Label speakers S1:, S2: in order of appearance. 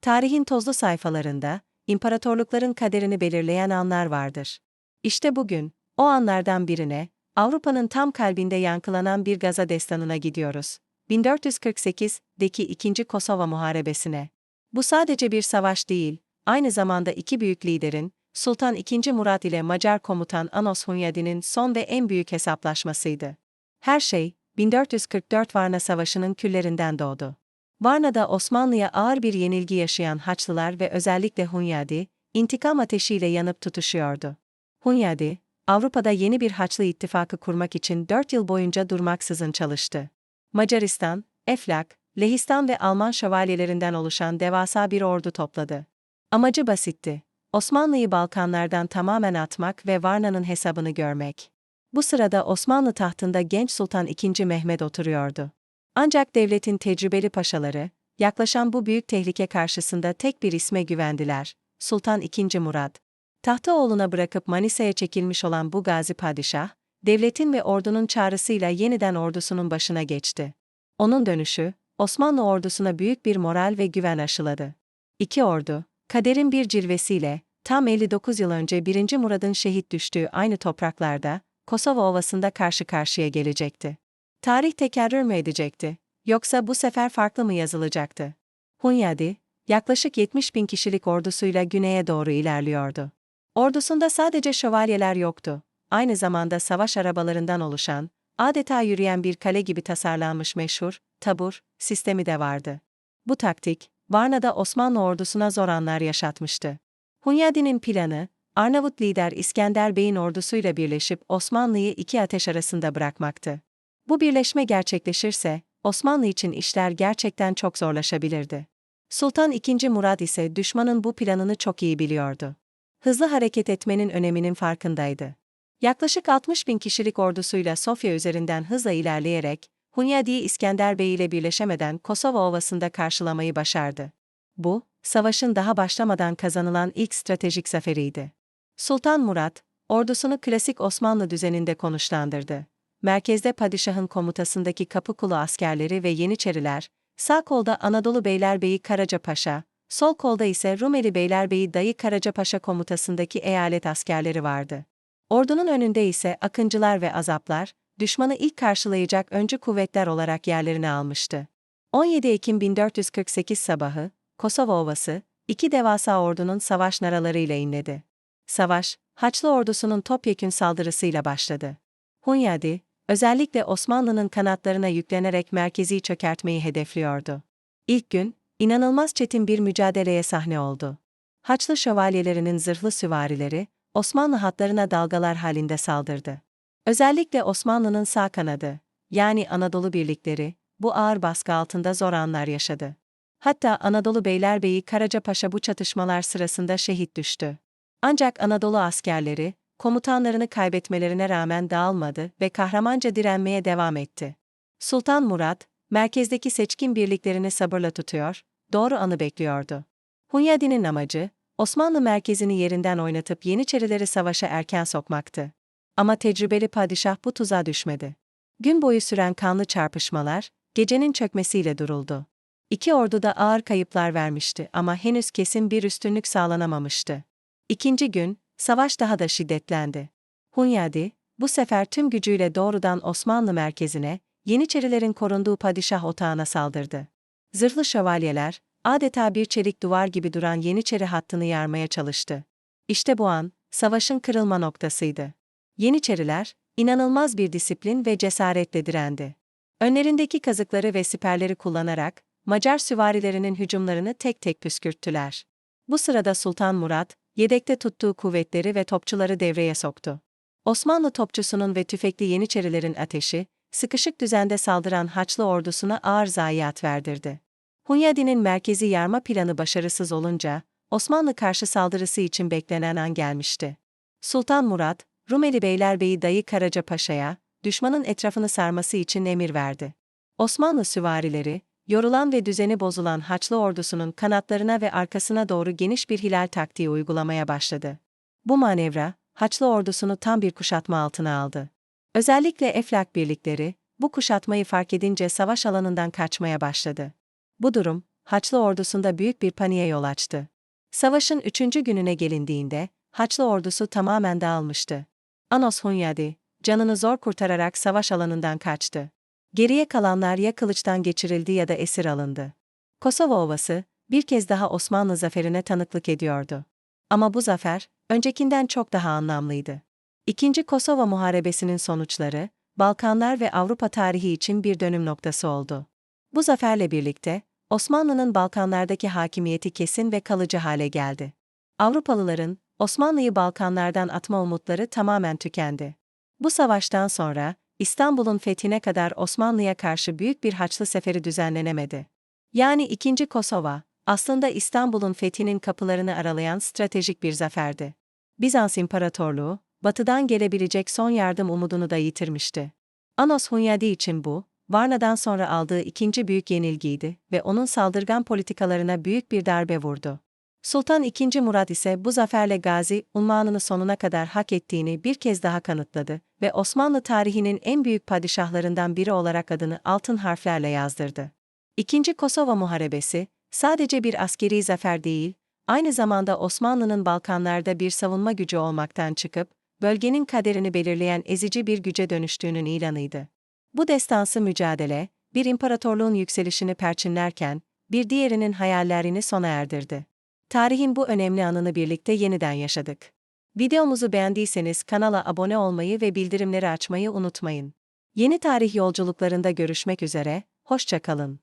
S1: Tarihin tozlu sayfalarında, imparatorlukların kaderini belirleyen anlar vardır. İşte bugün, o anlardan birine, Avrupa'nın tam kalbinde yankılanan bir Gaza destanına gidiyoruz. 1448'deki 2. Kosova Muharebesi'ne. Bu sadece bir savaş değil, aynı zamanda iki büyük liderin, Sultan II. Murat ile Macar komutan Anos Hunyadi'nin son ve en büyük hesaplaşmasıydı. Her şey, 1444 Varna Savaşı'nın küllerinden doğdu. Varna'da Osmanlı'ya ağır bir yenilgi yaşayan Haçlılar ve özellikle Hunyadi, intikam ateşiyle yanıp tutuşuyordu. Hunyadi, Avrupa'da yeni bir Haçlı ittifakı kurmak için 4 yıl boyunca durmaksızın çalıştı. Macaristan, Eflak, Lehistan ve Alman şövalyelerinden oluşan devasa bir ordu topladı. Amacı basitti. Osmanlı'yı Balkanlardan tamamen atmak ve Varna'nın hesabını görmek. Bu sırada Osmanlı tahtında genç Sultan II. Mehmet oturuyordu. Ancak devletin tecrübeli paşaları, yaklaşan bu büyük tehlike karşısında tek bir isme güvendiler, Sultan II. Murad. Tahtı oğluna bırakıp Manisa'ya çekilmiş olan bu gazi padişah, devletin ve ordunun çağrısıyla yeniden ordusunun başına geçti. Onun dönüşü, Osmanlı ordusuna büyük bir moral ve güven aşıladı. İki ordu, kaderin bir cilvesiyle, tam 59 yıl önce 1. Murad'ın şehit düştüğü aynı topraklarda, Kosova Ovası'nda karşı karşıya gelecekti. Tarih tekerrür mü edecekti, yoksa bu sefer farklı mı yazılacaktı? Hunyadi, yaklaşık 70 bin kişilik ordusuyla güneye doğru ilerliyordu. Ordusunda sadece şövalyeler yoktu, aynı zamanda savaş arabalarından oluşan, adeta yürüyen bir kale gibi tasarlanmış meşhur, tabur, sistemi de vardı. Bu taktik, Varna'da Osmanlı ordusuna zor anlar yaşatmıştı. Hunyadi'nin planı, Arnavut lider İskender Bey'in ordusuyla birleşip Osmanlı'yı iki ateş arasında bırakmaktı. Bu birleşme gerçekleşirse, Osmanlı için işler gerçekten çok zorlaşabilirdi. Sultan II. Murad ise düşmanın bu planını çok iyi biliyordu. Hızlı hareket etmenin öneminin farkındaydı. Yaklaşık 60 bin kişilik ordusuyla Sofya üzerinden hızla ilerleyerek, Hunyadi İskender Bey ile birleşemeden Kosova Ovası'nda karşılamayı başardı. Bu, savaşın daha başlamadan kazanılan ilk stratejik zaferiydi. Sultan Murat, ordusunu klasik Osmanlı düzeninde konuşlandırdı. Merkezde padişahın komutasındaki Kapıkulu askerleri ve Yeniçeriler, sağ kolda Anadolu Beylerbeyi Karaca Paşa, sol kolda ise Rumeli Beylerbeyi Dayı Karaca Paşa komutasındaki eyalet askerleri vardı. Ordunun önünde ise Akıncılar ve Azaplar, düşmanı ilk karşılayacak öncü kuvvetler olarak yerlerini almıştı. 17 Ekim 1448 sabahı, Kosova Ovası, iki devasa ordunun savaş naralarıyla inledi. Savaş, Haçlı ordusunun topyekün saldırısıyla başladı. Hunyadi, özellikle Osmanlı'nın kanatlarına yüklenerek merkezi çökertmeyi hedefliyordu. İlk gün, inanılmaz çetin bir mücadeleye sahne oldu. Haçlı şövalyelerinin zırhlı süvarileri, Osmanlı hatlarına dalgalar halinde saldırdı. Özellikle Osmanlı'nın sağ kanadı, yani Anadolu birlikleri, bu ağır baskı altında zor anlar yaşadı. Hatta Anadolu Beylerbeyi Karacapaşa bu çatışmalar sırasında şehit düştü. Ancak Anadolu askerleri, komutanlarını kaybetmelerine rağmen dağılmadı ve kahramanca direnmeye devam etti. Sultan Murat, merkezdeki seçkin birliklerini sabırla tutuyor, doğru anı bekliyordu. Hunyadi'nin amacı, Osmanlı merkezini yerinden oynatıp Yeniçerileri savaşa erken sokmaktı. Ama tecrübeli padişah bu tuzağa düşmedi. Gün boyu süren kanlı çarpışmalar, gecenin çökmesiyle duruldu. İki ordu da ağır kayıplar vermişti ama henüz kesin bir üstünlük sağlanamamıştı. İkinci gün, savaş daha da şiddetlendi. Hunyadi, bu sefer tüm gücüyle doğrudan Osmanlı merkezine, Yeniçerilerin korunduğu padişah otağına saldırdı. Zırhlı şövalyeler, adeta bir çelik duvar gibi duran Yeniçeri hattını yarmaya çalıştı. İşte bu an, savaşın kırılma noktasıydı. Yeniçeriler, inanılmaz bir disiplin ve cesaretle direndi. Önlerindeki kazıkları ve siperleri kullanarak, Macar süvarilerinin hücumlarını tek tek püskürttüler. Bu sırada Sultan Murat, yedekte tuttuğu kuvvetleri ve topçuları devreye soktu. Osmanlı topçusunun ve tüfekli Yeniçerilerin ateşi, sıkışık düzende saldıran Haçlı ordusuna ağır zayiat verdirdi. Hunyadi'nin merkezi yarma planı başarısız olunca, Osmanlı karşı saldırısı için beklenen an gelmişti. Sultan Murat, Rumeli Beylerbeyi Dayı Karaca Paşa'ya, düşmanın etrafını sarması için emir verdi. Osmanlı süvarileri, yorulan ve düzeni bozulan Haçlı ordusunun kanatlarına ve arkasına doğru geniş bir hilal taktiği uygulamaya başladı. Bu manevra, Haçlı ordusunu tam bir kuşatma altına aldı. Özellikle Eflak birlikleri, bu kuşatmayı fark edince savaş alanından kaçmaya başladı. Bu durum, Haçlı ordusunda büyük bir paniğe yol açtı. Savaşın üçüncü gününe gelindiğinde, Haçlı ordusu tamamen dağılmıştı. Anos Hunyadi, canını zor kurtararak savaş alanından kaçtı. Geriye kalanlar ya kılıçtan geçirildi ya da esir alındı. Kosova Ovası, bir kez daha Osmanlı zaferine tanıklık ediyordu. Ama bu zafer, öncekinden çok daha anlamlıydı. İkinci Kosova Muharebesi'nin sonuçları, Balkanlar ve Avrupa tarihi için bir dönüm noktası oldu. Bu zaferle birlikte, Osmanlı'nın Balkanlardaki hakimiyeti kesin ve kalıcı hale geldi. Avrupalıların, Osmanlı'yı Balkanlardan atma umutları tamamen tükendi. Bu savaştan sonra, İstanbul'un fethine kadar Osmanlı'ya karşı büyük bir Haçlı seferi düzenlenemedi. Yani 2. Kosova, aslında İstanbul'un fethinin kapılarını aralayan stratejik bir zaferdi. Bizans İmparatorluğu, batıdan gelebilecek son yardım umudunu da yitirmişti. Anos Hunyadi için bu, Varna'dan sonra aldığı ikinci büyük yenilgiydi ve onun saldırgan politikalarına büyük bir darbe vurdu. Sultan II. Murat ise bu zaferle Gazi, unvanını sonuna kadar hak ettiğini bir kez daha kanıtladı ve Osmanlı tarihinin en büyük padişahlarından biri olarak adını altın harflerle yazdırdı. İkinci Kosova Muharebesi, sadece bir askeri zafer değil, aynı zamanda Osmanlı'nın Balkanlarda bir savunma gücü olmaktan çıkıp, bölgenin kaderini belirleyen ezici bir güce dönüştüğünün ilanıydı. Bu destansı mücadele, bir imparatorluğun yükselişini perçinlerken, bir diğerinin hayallerini sona erdirdi. Tarihin bu önemli anını birlikte yeniden yaşadık. Videomuzu beğendiyseniz kanala abone olmayı ve bildirimleri açmayı unutmayın. Yeni tarih yolculuklarında görüşmek üzere, hoşça kalın.